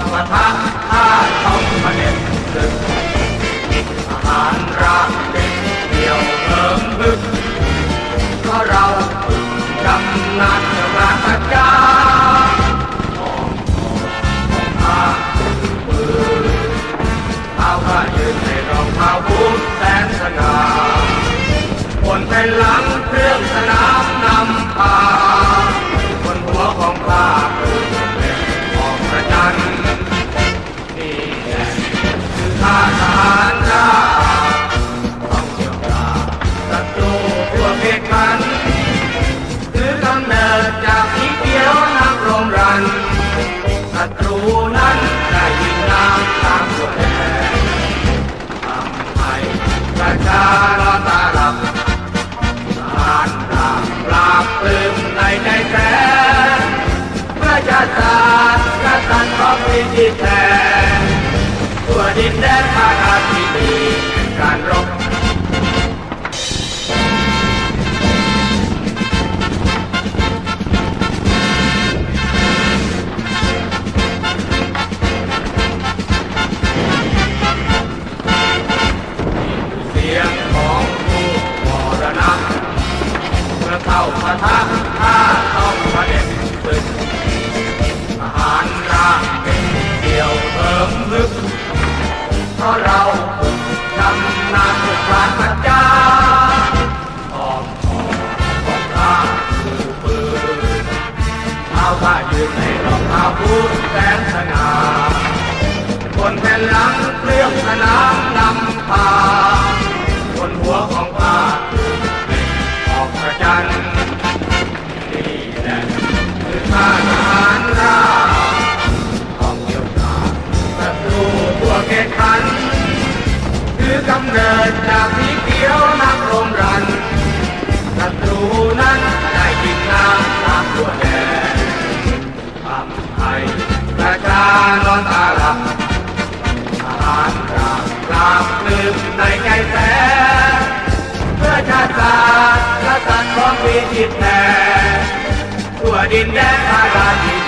กกระทะข้าต้องมาเด็ดตึกอาหารร้านเด็กเดี่ยวเพิ่มบึกก็เราฝึกกำนันจะมากระจาของข้าคือนเท้าข้ายืนในรองเท้าบูทแสนสง่าบนเป็นหลังเครื่องสนามนำพา ตัวดินแดนพาราที่มีแห่งการรบเสียงของผู้วรณะเมื่อเข้าปะทะาะเราฝึกำนาญฝึกปรานปัญญาออกออกของข้าคือปืนเอาข้ายืนในรองเท้าพูดำเนิดจากสีเขียวนักรมรันศัตรูนั้นได้ยิงน้ำตามตัวแดงทำให้ประชานอนตาหลับทหารกราบกราบลืมในใจแสเพื่อชาติศาสตร์และสัตว์ของพีจิตแท้ทั่วดินแดนพาราที่มีแห่งการรบ